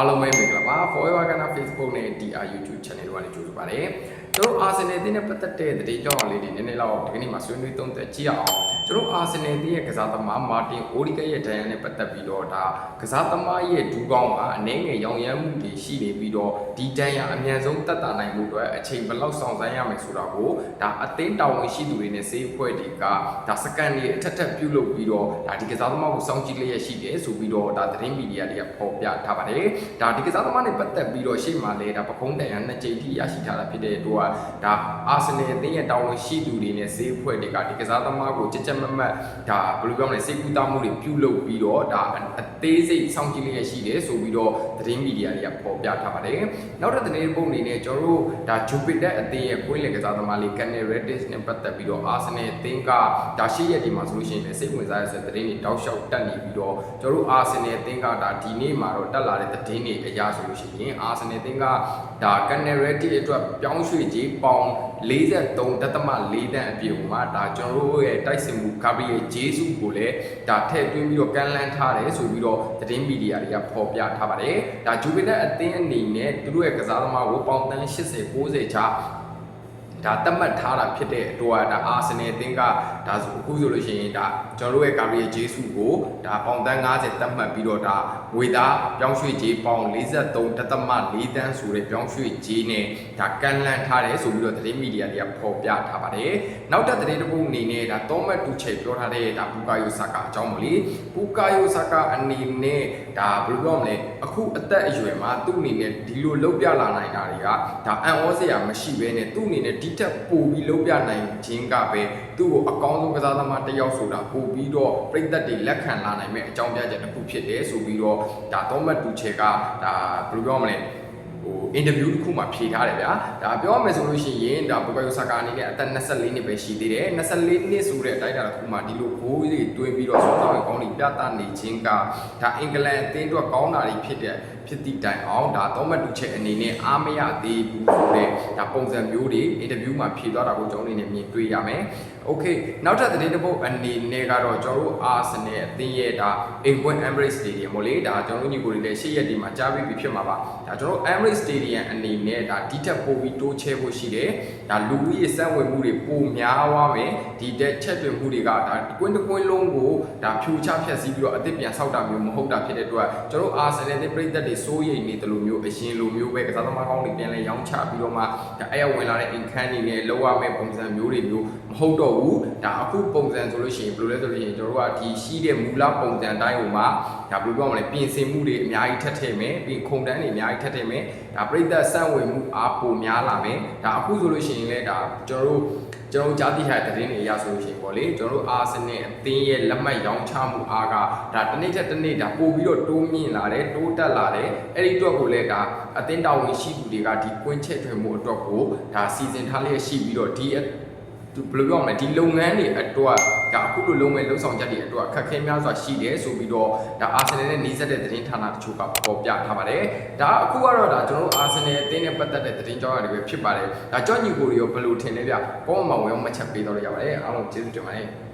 အားလုံးပဲမင်္ဂလာပါ Forever Ghana Facebook နဲ့ DR YouTube Channel တို့ကနေကြိုဆိုပါရစေ ကျွန်တော် Arsenal အသင်းနဲ့ပတ်သက်တဲ့သတင်းကြောင်းလေးတွေနည်းနည်းလောက်ဒီကနေ့မှာဆွေးနွေးသုံးသပ်ကြည့်အောင်ကျွန်တော် Arsenal အသင်းရဲ့ကစားသမား Martin Odegaard ရဲ့ဒဏ်ရာနဲ့ပတ်သက်ပြီးတော့ဒါကစားသမားရဲ့ဒူးကောင်းကအနည်းငယ်ရောင်ရမ်းမှုတွေရှိနေပြီးတော့ဒီဒဏ်ရာအမြန်ဆုံးတက်တာနိုင်မှုအတွက်အချိန်ဘယ်လောက်ဆောင်ဆိုင်ရမယ်ဆိုတာကိုဒါအသင်းတာဝန်ရှိသူတွေနဲ့စေးအဖွဲ့တွေကဒါစကန်တွေအထက်ထက်ပြုလုပ်ပြီးတော့ဒါဒီကစားသမားကိုစောင့်ကြည့်လျက်ရှိတယ်ဆိုပြီးတော့ဒါသတင်းမီဒီယာတွေကဖော်ပြထားပါတယ်ဒါဒီကစားသမားနဲ့ပတ်သက်ပြီးတော့ရှေ့မှာလဲဒါပကုံးတန်ရနှစ်ကြိမ်ထိရရှိထားတာဖြစ်တဲ့အတွက်ဒါအာဆင်နယ်အသင်းရဲ့တာဝန်ရှိသူတွေနဲ့ဈေးအဖွဲ့တွေကဒီကစားသမားကိုကြက်ကြက်မတ်မတ်ဒါဘယ်လိုပြောမလဲစေကူတာမှုတွေပြုလုပ်ပြီးတော့ဒါအသေးစိတ်စောင့်ကြည့်လျက်ရှိတယ်ဆိုပြီးတော့သတင်းမီဒီယာတွေကဖော်ပြထားပါတယ်နောက်ထပ်သတင်းပုံအနေနဲ့ကျွန်တော်တို့ဒါဂျူပီတာအသင်းရဲ့ကွင်းလင်ကစားသမားလေးကန်နယ်ရက်ဒစ်နဲ့ပတ်သက်ပြီးတော့အာဆင်နယ်အသင်းကဒါရှိရက်ဒီမှာဆိုလို့ရှိရင်လည်းစိတ်ဝင်စားရတဲ့သတင်းတွေတောက်လျှောက်တက်နေပြီးတော့ကျွန်တော်တို့အာဆင်နယ်အသင်းကဒါဒီနေ့မှာတော့တက်လာတဲ့သတင်းတွေအရာဆိုလို့ရှိရင်အာဆင်နယ်အသင်းကဒါကန်နယ်ရက်ဒစ်အတွက်ပြောင်းရွှေ့ကြီးပေါင်43.4တန်းအပြည့်မှာဒါကျွန်တော်တို့ရဲ့တိုက်စင်မှုကာဘီရဲ့ဂျေဆုကိုလည်းဒါထည့်သွင်းပြီးတော့ကန်လန်းထားတယ်ဆိုပြီးတော့သတင်းမီဒီယာတွေကဖော်ပြထားပါတယ်ဒါဂျူဗီနက်အသင်းအနေနဲ့သူတို့ရဲ့ကစားသမားကိုပေါင်တန်း80 90ချာ ဒါတတ်မှတ်ထားတာဖြစ်တဲ့အတွက်ဒါအာဆင်နယ်အသင်းကဒါဆိုအခုဆိုလို့ရှိရင်ဒါကျွန်တော်တို့ရဲ့ကာဗရီဂျေဆုကိုဒါပေါင်တန်း90တတ်မှတ်ပြီးတော့ဒါဝေသားပြောင်းရွှေ့ဂျေပေါင်43တသမ4တန်းဆိုတဲ့ပြောင်းရွှေ့ဂျေနဲ့ဒါကန်လန်းထားတယ်ဆိုပြီးတော့သတင်းမီဒီယာတွေကဖော်ပြထားပါတယ်နောက်ထပ်သတင်းတစ်ခုအနေနဲ့ဒါသောမတ်တူချိတ်ပြောထားတဲ့ဒါဘူကာယိုဆာကာအကြောင်းမလို့ဘူကာယိုဆာကာအနေနဲ့ဒါဘယ်လိုပြောမလဲအခုအသက်အရွယ်မှာသူ့အနေနဲ့ဒီလိုလှုပ်ပြလာနိုင်တာတွေကဒါအံ့ဩစရာမရှိဘဲနဲ့သူ့အနေနဲ့ဒီထက်ပိုပြီးလှုပ်ပြနိုင်ခြင်းကပဲသူ့ကိုအကောင်းဆုံးကစားသမားတစ်ယောက်ဆိုတာပို့ပြီးတော့ပြိသက်တွေလက်ခံလာနိုင်မဲ့အကြောင်းပြချက်တစ်ခုဖြစ်တယ်ဆိုပြီးတော့ဒါသောမတ်တူချေကဒါဘယ်လိုပြောမလဲဟိုအင်တာဗျူးတစ်ခုမှဖြေထားတယ်ဗျာဒါပြောရမယ်ဆိုလို့ရှိရင်ဒါဘူကာယိုဆာကာအနေနဲ့အသက်24နှစ်ပဲရှိသေးတယ်24နှစ်ဆိုတဲ့အတိုင်းအတာတစ်ခုမှဒီလိုဘိုးတွေတွင်းပြီးတော့စောစောရင်ကောင်းနေပြသနေခြင်းကဒါအင်္ဂလန်အသင်းအတွက်ကောင်းတာတွေဖြစ်တဲ့ ဖြစ်သည့်တိုင်အောင်ဒါသောမတ်တူချက်အနေနဲ့အားမရသေးဘူးဆိုတဲ့ဒါပုံစံမျိုးတွေအင်တာဗျူးမှာဖြေသွားတာကိုကျွန်တော်အနေနဲ့မြင်တွေ့ရမယ်။ Okay နောက်ထပ်သတင်းတစ်ပုဒ်အနေနဲ့ကတော့ကျွန်တော်တို့အာဆင်နယ်အသင်းရဲ့ဒါအိမ်ကွင်း Emirates Stadium မို့လေဒါကျွန်တော်တို့ညီကိုတွေလည်းရှေ့ရက်ဒီမှာကြားပြီးပြီဖြစ်မှာပါ။ဒါကျွန်တော်တို့ Emirates Stadium အနေနဲ့ဒါဒီထက်ပိုပြီးတိုးချဲဖို့ရှိတယ်။ဒါလူဦးရေစံဝင်မှုတွေပိုများသွားမယ်။ဒီတက်ချက်တွင်မှုတွေကဒါကွင်းတစ်ကွင်းလုံးကိုဒါဖြူချဖြတ်စည်းပြီးတော့အသစ်ပြန်ဆောက်တာမျိုးမဟုတ်တာဖြစ်တဲ့အတွက်ကျွန်တော်တို့အာဆင်နယ်ရဲ့ပြည်သက်တွေစိုးရိမ်နေတယ်လို့မျိုးအရင်လိုမျိုးပဲကစားသမားကောင်းတွေပြန်လဲရောင်းချပြီးတော့မှဒါအဲ့ရဝင်လာတဲ့အိမ်ခန်းတွေနဲ့လောက်ရမယ့်ပုံစံမျိုးတွေမျိုးမဟုတ်တော့ဘူးဒါအခုပုံစံဆိုလို့ရှိရင်ဘယ်လိုလဲဆိုလို့ရှိရင်ကျွန်တော်တို့ကဒီရှိတဲ့မူလပုံစံတိုင်းဟိုမှာဒါဘယ်လိုပြောမလဲပြင်ဆင်မှုတွေအများကြီးထပ်ထည့်မယ်ပြီးခုံတန်းတွေအများကြီးထပ်ထည့်မယ်ဒါပြည်သက်စံဝင်မှုအားပိုများလာမယ်ဒါအခုဆိုလို့ရှိရင်လည်းဒါကျွန်တော်တို့ကျွန်တော်ကြားသိထားတဲ့သတင်းတွေအရဆိုလို့ရှိရင်ပေါ့လေကျွန်တော်တို့အာဆင်နယ်အသင်းရဲ့လက်မှတ်ရောင်းချမှုအားကဒါတစ်နေ့တစ်တစ်နေ့ဒါပို့ပြီးတော့တိုးမြင့်လာတယ်တိုးတက်လာတယ်အဲ့ဒီအတွက်ကိုလည်းဒါအသင်းတာဝန်ရှိသူတွေကဒီကွင်းချက်ထွင်မှုအတွက်ကိုဒါစီစဉ်ထားလျက်ရှိပြီးတော့ဒီ ဘယ်လိုပြောမလဲဒီလုပ်ငန်းတွေအတွက်ဒါအခုလိုလုံးမဲ့လှုပ်ဆောင်ချက်တွေအတွက်အခက်အခဲများစွာရှိတယ်ဆိုပြီးတော့ဒါအာဆင်နယ်နဲ့နှီးစပ်တဲ့သတင်းဌာနတချို့ကပေါ်ပြထားပါတယ်ဒါအခုကတော့ဒါကျွန်တော်တို့အာဆင်နယ်အသင်းနဲ့ပတ်သက်တဲ့သတင်းကြောင်းတွေပဲဖြစ်ပါတယ်ဒါကြောင့်ညီကိုတွေရောဘယ်လိုထင်လဲဗျကောမမောင်ရောမှတ်ချက်ပေးတော့ရပါတယ်အားလုံးကျေးဇူးတင်ပါတယ်